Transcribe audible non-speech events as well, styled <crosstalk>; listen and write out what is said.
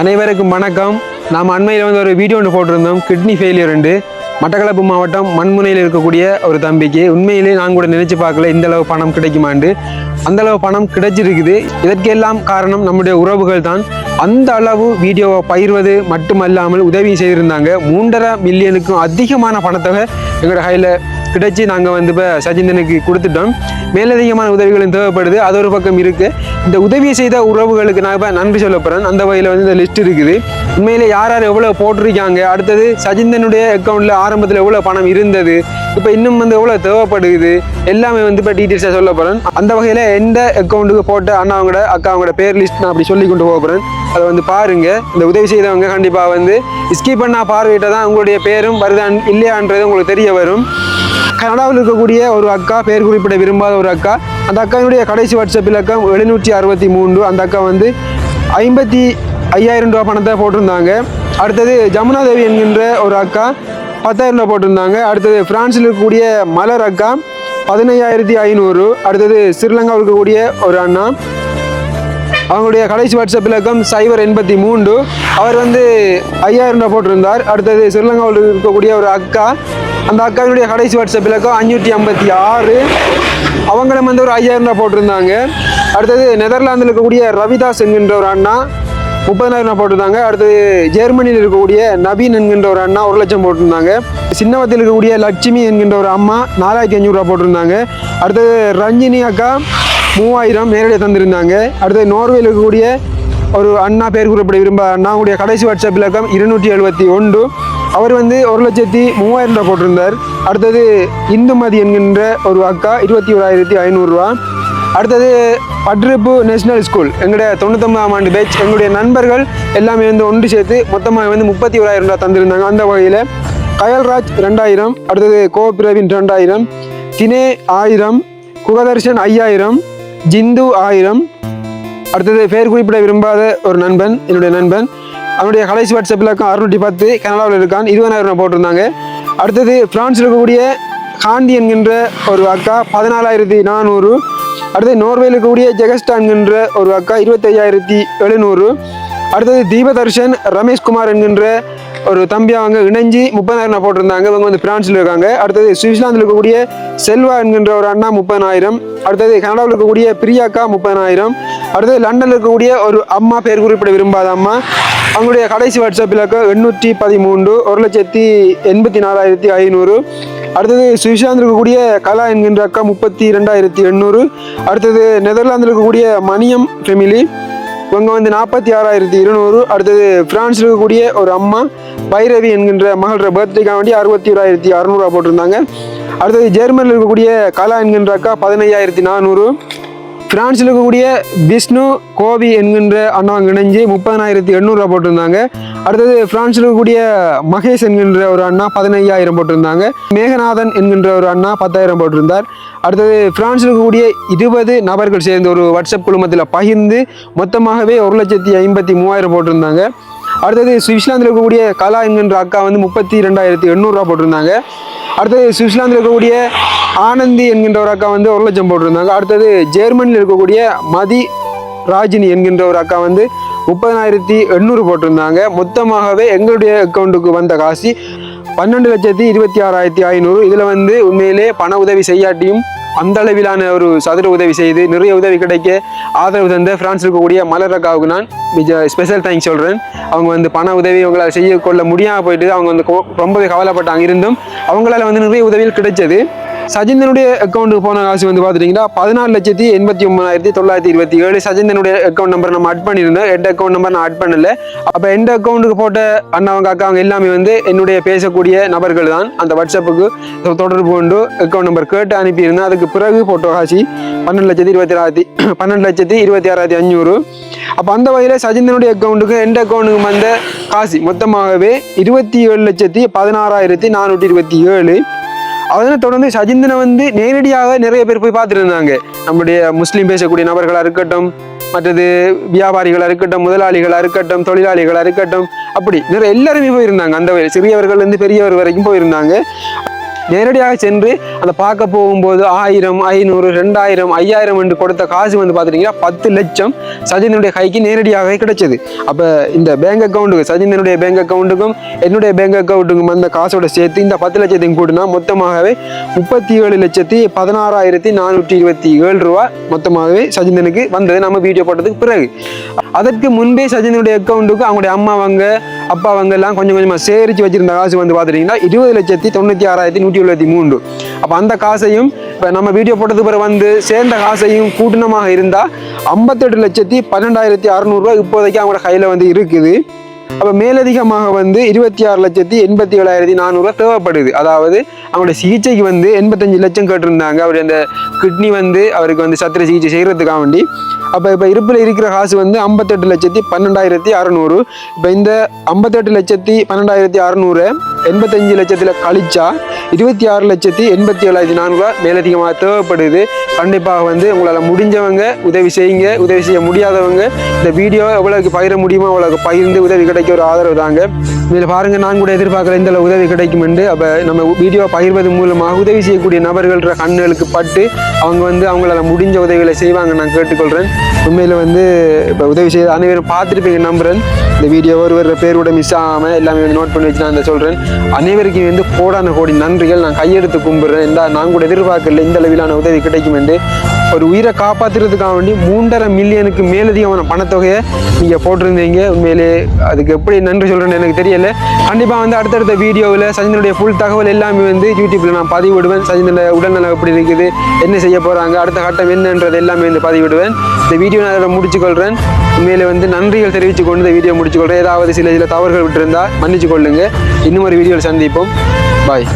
அனைவருக்கும் வணக்கம். நாம் அண்மையில் வந்து ஒரு வீடியோ ஒன்று போட்டிருந்தோம். கிட்னி ஃபெயிலியர் உண்டு. மட்டக்களப்பு மாவட்டம் மண்முனையில் இருக்கக்கூடிய ஒரு தம்பிக்கு. உண்மையிலே நான் கூட நினைச்சு பார்க்கல இந்த அளவு பணம் கிடைக்குமாண்டு. அந்த அளவு பணம் கிடைச்சிருக்குது. இதற்கெல்லாம் காரணம் நம்முடைய உறவுகள் தான். அந்த அளவு வீடியோவை பயிர்வது மட்டுமல்லாமல் உதவி செய்திருந்தாங்க. மூன்றரை மில்லியனுக்கும் அதிகமான பணத்தொகை எங்களோட கையில் கிடைச்சி நாங்கள் வந்து இப்போ சஜிந்தனுக்கு கொடுத்துட்டோம். மேலதிகமான உதவிகளும் தேவைப்படுது. அது ஒரு பக்கம் இருக்குது இந்த உதவியை செய்த உறவுகளுக்கு நான் இப்போ நன்றி சொல்ல போகிறேன் அந்த வகையில் வந்து இந்த லிஸ்ட் இருக்குது. உண்மையில் யார் யார் எவ்வளோ போட்டிருக்காங்க? அடுத்தது சஜிந்தனுடைய அக்கௌண்ட்டில் ஆரம்பத்தில் எவ்வளோ பணம் இருந்தது? இப்போ இன்னும் வந்து எவ்வளோ தேவைப்படுது? எல்லாமே வந்து இப்போ டீட்டெயில்ஸாக சொல்ல போகிறேன் அந்த வகையில் எந்த அக்கௌண்ட்டுக்கு போட்ட அண்ணா அவங்களோட அக்கா அவங்களோட பேர் லிஸ்ட் நான் அப்படி சொல்லி கொண்டு போக போகிறேன் அதை வந்து பாருங்கள் இந்த உதவி செய்தவங்க கண்டிப்பாக வந்து ஸ்கிப் பண்ணால் பார்வையிட்டால் தான் உங்களுடைய பேரும் வருதான் இல்லையான்றது உங்களுக்கு தெரிய வரும். கனடாவில் இருக்கக்கூடிய ஒரு அக்கா பேர் குறிப்பிட விரும்பாத ஒரு அக்கா. அந்த அக்காவினுடைய கடைசி வாட்ஸ்அப் இலக்கம் எழுநூற்றி அறுபத்தி மூன்று. அந்த அக்கா வந்து ஐம்பத்தி ஐயாயிரம் ரூபா பணத்தை போட்டிருந்தாங்க. அடுத்தது ஜமுனா தேவி என்கின்ற ஒரு அக்கா பத்தாயிரம் ரூபா போட்டிருந்தாங்க. அடுத்தது ஃப்ரான்ஸில் இருக்கக்கூடிய மலர் அக்கா பதினையாயிரத்தி ஐநூறு. அடுத்தது ஸ்ரீலங்காவில் இருக்கக்கூடிய ஒரு அண்ணா. அவங்களுடைய கடைசி வாட்ஸ்அப் இலக்கம் சைபர் எண்பத்தி மூன்று. அவர் வந்து ஐயாயிரம் ரூபாய் போட்டிருந்தார். அடுத்தது ஸ்ரீலங்காவில் இருக்கக்கூடிய ஒரு அக்கா. அந்த அக்காவினுடைய கடைசி வாட்ஸ்அப் இலக்கம் அஞ்சூற்றி ஐம்பத்தி ஆறு. அவங்களும் வந்து ஒரு ஐயாயிரம் ரூபாய் போட்டிருந்தாங்க. அடுத்தது நெதர்லாந்தில் இருக்கக்கூடிய ரவிதாஸ் என்கின்ற ஒரு அண்ணா முப்பதாயிரம் ரூபாய் போட்டிருந்தாங்க. அடுத்தது ஜெர்மனியில் இருக்கக்கூடிய நபீன் என்கின்ற ஒரு அண்ணா ஒரு லட்சம் போட்டிருந்தாங்க. சின்னவத்தில் இருக்கக்கூடிய லட்சுமி என்கின்ற ஒரு அம்மா நாலாயிரத்தி அஞ்சூறுரூவா போட்டிருந்தாங்க. அடுத்தது ரஞ்சினி அக்கா மூவாயிரம் நேரடியாக தந்திருந்தாங்க. அடுத்தது நோர்வேயில் இருக்கக்கூடிய ஒரு அண்ணா பேர் குறிப்பிட விரும்ப அண்ணாவுடைய கடைசி வாட்ஸ்அப் இலக்கம் இருநூற்றி எழுபத்தி ஒன்று. அவர் வந்து ஒரு லட்சத்தி மூவாயிரம் ரூபாய் போட்டிருந்தார். அடுத்தது இந்துமதி என்கின்ற ஒரு அக்கா இருபத்தி ஓராயிரத்தி ஐநூறுரூவா அடுத்தது பட்ருப்பு நேஷனல் ஸ்கூல் எங்களுடைய தொண்ணூத்தொம்பதாம் ஆண்டு பேட்ச் எங்களுடைய நண்பர்கள் எல்லாமே வந்து ஒன்று சேர்த்து மொத்தமாக வந்து முப்பத்தி ஓராயிரம் ரூபாய் தந்திருந்தாங்க. அந்த வகையில் கயல்ராஜ் ரெண்டாயிரம் அடுத்தது கோபிரவின் ரெண்டாயிரம் தினே ஆயிரம் குகதர்ஷன் ஐயாயிரம் ஜிந்து ஆயிரம். அடுத்தது பேர் குறிப்பிட விரும்பாத ஒரு நண்பன் என்னுடைய நண்பன். அவனுடைய கடைசி வாட்ஸ்அப்பில் இலக்கம் அறுநூற்றி பத்து கனடாவில் இருக்கான். இருபதாயிரம் போட்டிருந்தாங்க. அடுத்தது பிரான்ஸில் இருக்கக்கூடிய காந்தி என்கின்ற ஒரு அக்கா பதினாலாயிரத்தி நானூறு. அடுத்தது நோர்வேயில் இருக்கக்கூடிய ஜெகஸ்டா என்கின்ற ஒரு அக்கா இருபத்தையாயிரத்தி எழுநூறு. அடுத்தது தீபதர்ஷன் ரமேஷ்குமார் என்கின்ற ஒரு தம்பி அவங்க இணைஞ்சு முப்பதாயிரம் போட்டிருந்தாங்க. இவங்க வந்து பிரான்ஸில் இருக்காங்க. அடுத்தது சுவிட்சர்லாந்தில் இருக்கக்கூடிய செல்வா என்கின்ற ஒரு அண்ணா முப்பதாயிரம். அடுத்தது கனடாவில் இருக்கக்கூடிய பிரியாக்கா முப்பதாயிரம். அடுத்தது லண்டனில் இருக்கக்கூடிய ஒரு அம்மா பேர் குறிப்பிட விரும்பாத அம்மா. அவங்களுடைய கடைசி வாட்ஸ்அப் இலக்கம் எண்ணூற்றி பதிமூன்று ஒரு லட்சத்தி எண்பத்தி நாலாயிரத்தி ஐநூறு. அடுத்தது சுவிட்சர்லாந்தில் இருக்கக்கூடிய கலா என்கின்ற அக்கா முப்பத்தி ரெண்டாயிரத்தி எண்ணூறு. அடுத்தது நெதர்லாந்தில் இருக்கக்கூடிய மணியம் ஃபெமிலி இவங்க வந்து நாற்பத்தி ஆறாயிரத்தி இருநூறு அடுத்தது பிரான்ஸில் இருக்கக்கூடிய ஒரு அம்மா பைரவி என்கின்ற மகளோட பர்த்டேக்காக வேண்டி அறுபத்தி ஓராயிரத்தி அறநூறுவா போட்டிருந்தாங்க. அடுத்தது ஜெர்மனியில் இருக்கக்கூடிய கலா என்கின்ற அக்கா பதினையாயிரத்தி நானூறு. பிரான்ஸில் இருக்கக்கூடிய விஷ்ணு கோவி என்கின்ற அண்ணாங்க இணைஞ்சு முப்பதனாயிரத்தி எண்ணூறுரூவா போட்டிருந்தாங்க. அடுத்தது பிரான்ஸில் இருக்கக்கூடிய மகேஷ் என்கின்ற ஒரு அண்ணா பதினையாயிரம் போட்டிருந்தாங்க. மேகநாதன் என்கின்ற ஒரு அண்ணா பத்தாயிரம் போட்டிருந்தார். அடுத்தது பிரான்ஸில் இருக்கக்கூடிய இருபது நபர்கள் சேர்ந்து ஒரு வாட்ஸ்அப் குழுமத்தில் பகிர்ந்து மொத்தமாகவே ஒரு லட்சத்தி ஐம்பத்தி மூவாயிரம் போட்டிருந்தாங்க. அடுத்தது சுவிட்சர்லாந்தில் இருக்கக்கூடிய கலா என்கின்ற அக்கா வந்து முப்பத்தி ரெண்டாயிரத்தி எண்ணூறுரூவா போட்டிருந்தாங்க. அடுத்தது சுவிட்சர்லாந்தில் இருக்கக்கூடிய ஆனந்தி என்கின்ற ஒரு அக்கா வந்து ஒரு லட்சம் போட்டிருந்தாங்க. அடுத்தது ஜெர்மனியில் இருக்கக்கூடிய மதி ராஜினி என்கின்ற ஒரு அக்கா வந்து முப்பதனாயிரத்தி எண்ணூறு போட்டிருந்தாங்க. மொத்தமாகவே எங்களுடைய அக்கௌண்ட்டுக்கு வந்த காசு பன்னெண்டு லட்சத்தி இருபத்தி ஆறாயிரத்தி ஐநூறு. இதில் வந்து உண்மையிலே பண உதவி செய்யாட்டியும் அந்த அளவிலான ஒரு சதுர உதவி செய்து நிறைய உதவி கிடைக்க ஆதரவு தந்த பிரான்ஸ் இருக்கக்கூடிய மலர் நான் நான் ஸ்பெஷல் தேங்க்ஸ் சொல்கிறேன் அவங்க வந்து பண உதவி அவங்களால் செய்ய கொள்ள முடியாமல் போயிட்டு அவங்க வந்து ரொம்பவே கவலைப்பட்டாங்க இருந்தும் அவங்களால வந்து நிறைய உதவிகள் கிடைச்சது. சஜிந்தனுடைய அக்கௌண்ட்டுக்கு போன காசு வந்து பார்த்துட்டிங்கன்னா பதினாலு லட்சத்தி எண்பத்தி ஒன்பதாயிரத்தி தொள்ளாயிரத்தி இருபத்தி ஏழு. சஜிந்தனுடைய அக்கௌண்ட் நம்பர் நம்ம ஆட் பண்ணியிருந்தோம். எட் அக்கௌண்ட் நம்பர் நான் ஆட் பண்ணல. அப்போ எந்த அக்கௌண்ட்டுக்கு போட்ட அண்ணாவங்க அக்காவங்க எல்லாமே வந்து என்னுடைய பேசக்கூடிய நபர்கள் தான். அந்த வாட்ஸ்அப்புக்கு தொடர்பு கொண்டு அக்கௌண்ட் நம்பர் கேட்டு அனுப்பியிருந்தேன். அதுக்கு பிறகு போட்டோ காசி பன்னெண்டு லட்சத்தி இருபத்தி ஆறாயிரத்தி <clears throat> பன்னெண்டு லட்சத்தி இருபத்தி ஆறாயிரத்தி அஞ்சூறு அப்போ அந்த வகையில் சஜிந்தனுடைய அக்கௌண்ட்டுக்கு எந்த அக்கௌண்ட்டுக்கு வந்த காசி? மொத்தமாகவே இருபத்தி ஏழு லட்சத்தி பதினாறாயிரத்தி நானூற்றி இருபத்தி ஏழு. அதனை தொடர்ந்து சஜிந்தனை வந்து நேரடியாக நிறைய பேர் போய் பார்த்துட்டு இருந்தாங்க நம்முடைய முஸ்லீம் பேசக்கூடிய நபர்களாக இருக்கட்டும் மற்றது வியாபாரிகளாக இருக்கட்டும் முதலாளிகளாக இருக்கட்டும் தொழிலாளிகளாக இருக்கட்டும் அப்படி நிறைய எல்லாருமே போயிருந்தாங்க. அந்த வகையில் சிறியவர்கள் பெரியவர் வரைக்கும் போயிருந்தாங்க. நேரடியாக சென்று அதை பார்க்க போகும்போது ஆயிரம் ஐநூறு ரெண்டாயிரம் ஐயாயிரம் என்று கொடுத்த காசு வந்து பார்த்துட்டிங்கன்னா பத்து லட்சம் சஜினுடைய கைக்கு நேரடியாக கிடைச்சது. அப்போ இந்த பேங்க் அக்கௌண்ட்டுக்கு சஜினுடைய பேங்க் அக்கௌண்ட்டுக்கும் என்னுடைய பேங்க் அக்கௌண்ட்டுக்கும் அந்த காசோட சேர்த்து இந்த பத்து லட்சத்தையும் கூட்டினா மொத்தமாகவே முப்பத்தி ஏழு லட்சத்தி பதினாறாயிரத்தி நானூற்றி இருபத்தி ஏழு ரூபா மொத்தமாகவே சஜிந்தனுக்கு வந்தது. நம்ம வீடியோ போட்டதுக்கு பிறகு. அதற்கு முன்பே சஜினுடைய அக்கௌண்ட்டுக்கு அவங்களுடைய அப்போ அப்பாவங்க எல்லாம் கொஞ்சம் கொஞ்சமாக சேரித்து வச்சிருந்த காசு வந்து பார்த்துட்டிங்கன்னா இருபது லட்சத்தி தொண்ணூற்றி ஆறாயிரத்தி நூற்றி எழுபத்தி மூன்று. அப்போ அந்த காசையும் இப்போ நம்ம வீடியோ போட்டது பிறகு வந்து சேர்ந்த காசையும் கூட்டணமாக இருந்தால் ஐம்பத்தெட்டு லட்சத்தி பன்னெண்டாயிரத்தி அறநூறுரூவா இப்போதைக்கு அவங்களோட கையில் வந்து இருக்குது. அப்போ மேலதிகமாக வந்து இருபத்தி ஆறு லட்சத்தி எண்பத்தி ஏழாயிரத்தி நானூறுரூவா தேவைப்படுது. அதாவது அவங்களுடைய சிகிச்சைக்கு வந்து எண்பத்தஞ்சு லட்சம் கேட்டிருந்தாங்க. அவர் அந்த கிட்னி வந்து அவருக்கு வந்து சத்திர சிகிச்சை செய்கிறதுக்காக வேண்டி. அப்போ இப்போ இருப்பில் இருக்கிற காசு வந்து ஐம்பத்தெட்டு லட்சத்தி பன்னெண்டாயிரத்தி அறநூறு. இப்போ இந்த ஐம்பத்தெட்டு லட்சத்தி பன்னெண்டாயிரத்தி அறநூறு எண்பத்தஞ்சு லட்சத்தில் கழிச்சா இருபத்தி ஆறு லட்சத்தி எண்பத்தி ஏழாயிரத்தி நானூறுரூவா மேலதிகமாக தேவைப்படுது. கண்டிப்பாக வந்து உங்களால் முடிஞ்சவங்க உதவி செய்யுங்க. உதவி செய்ய முடியாதவங்க இந்த வீடியோ எவ்வளோக்கு பகிர முடியுமோ அவ்வளோக்கு பகிர்ந்து உதவி கிடைக்க ஒரு ஆதரவு தாங்க. இதில் பாருங்கள் நான் கூட எதிர்பார்க்குற இந்த உதவி கிடைக்கும் என்று. அப்போ நம்ம வீடியோ பகிர்வது மூலமாக உதவி செய்யக்கூடிய நபர்கள்ற கண்ணுகளுக்கு பட்டு அவங்க வந்து அவங்களால முடிஞ்ச உதவிகளை செய்வாங்க நான் கேட்டுக்கொள்கிறேன் உண்மையில் வந்து இப்போ உதவி செய்ய அனைவரும் பார்த்துருப்பீங்க நம்புகிறேன் இந்த வீடியோ ஒரு ஒரு பேரோட மிஸ் ஆகாமல் எல்லாமே வந்து நோட் பண்ணி வச்சு நான் சொல்கிறேன் அனைவருக்கும் வந்து கோடான கோடி நன்றிகள். நான் கையெடுத்து கும்பிட்றேன். இந்த நான் கூட எதிர்பார்க்கல இந்த அளவிலான உதவி கிடைக்கும் என்று. ஒரு உயிரை காப்பாற்றுறதுக்காக வேண்டி மூன்றரை மில்லியனுக்கு மேலதிகமான பணத்தொகையை நீங்கள் போட்டிருந்தீங்க. உண்மையிலே அதுக்கு எப்படி நன்றி சொல்கிறேன்னு எனக்கு தெரியல. கண்டிப்பாக வந்து அடுத்தடுத்த வீடியோவில் சஜினுடைய ஃபுல் தகவல் எல்லாமே வந்து யூடியூப்பில் நான் பதிவிடுவேன். சஜினோட உடல்நலம் எப்படி இருக்குது என்ன செய்ய போகிறாங்க அடுத்த கட்டம் என்னன்றது எல்லாமே வந்து பதிவிடுவேன். இந்த வீடியோ நான் அதில் முடிச்சுக்கொள்கிறேன் உண்மையிலே வந்து நன்றிகள் தெரிவித்து கொண்டு இந்த வீடியோ முடிச்சுக்கொள்கிறேன் ஏதாவது சில சில தவறுகள் விட்டுருந்தால் மன்னிச்சு கொள்ளுங்கள் இன்னும் ஒரு வீடியோவில் சந்திப்போம். பாய்